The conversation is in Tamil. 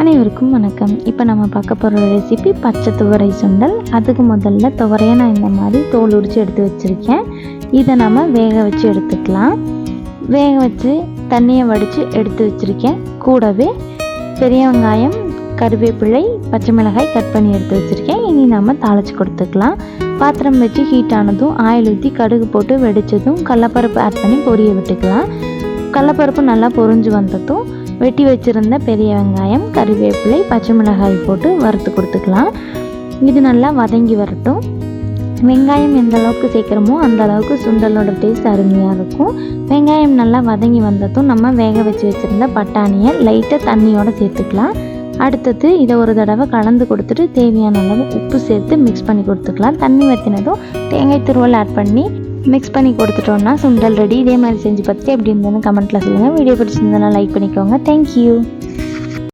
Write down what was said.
அனைவருக்கும் வணக்கம். இப்போ நம்ம பார்க்க போகிற ரெசிபி பச்சை துவரை சுண்டல். அதுக்கு முதல்ல துவரையை நான் இந்த மாதிரி தோல் உரித்து எடுத்து வச்சுருக்கேன். இதை நம்ம வேக வச்சு எடுத்துக்கலாம். வேக வச்சு தண்ணியை வடித்து எடுத்து வச்சுருக்கேன். கூடவே பெரிய வெங்காயம் கருவேப்பிலை பச்சை மிளகாய் கட் பண்ணி எடுத்து வச்சுருக்கேன். இனி நம்ம தாளித்து கொடுத்துக்கலாம். பாத்திரம் வச்சு ஹீட் ஆனதும் ஆயில் ஊற்றி கடுகு போட்டு வெடித்ததும் கடலப்பருப்பு ஆட் பண்ணி பொரிய விட்டுக்கலாம். கடலப்பருப்பு நல்லா பொரிஞ்சு வந்ததும் வெட்டி வச்சுருந்த பெரிய வெங்காயம் கறிவேப்பிலை பச்சை மிளகாய் போட்டு வறுத்து கொடுத்துக்கலாம். இது நல்லா வதங்கி வரட்டும். வெங்காயம் எந்த அளவுக்கு சேர்க்குறோமோ அந்த அளவுக்கு சுண்டலோட டேஸ்ட் அருமையாக இருக்கும். வெங்காயம் நல்லா வதங்கி வந்ததும் நம்ம வேக வச்சு வச்சுருந்த பட்டாணியை லைட்டாக தண்ணியோடு சேர்த்துக்கலாம். அடுத்தது இதை ஒரு தடவை கலந்து கொடுத்துட்டு தேவையான அளவு உப்பு சேர்த்து மிக்ஸ் பண்ணி கொடுத்துக்கலாம். தண்ணி வற்றினதும் தேங்காய் துருவல் ஆட் பண்ணி மிக்ஸ் பண்ணி கொடுத்துட்டோம்னா சுண்டல் ரெடி இதே மாதிரி செஞ்சு பார்த்துட்டு எப்படி இருந்ததுன்னு கமெண்ட்டில் சொல்லுங்கள் வீடியோ பிடிச்சிருந்ததுன்னா லைக் பண்ணிக்கோங்க. தேங்க்யூ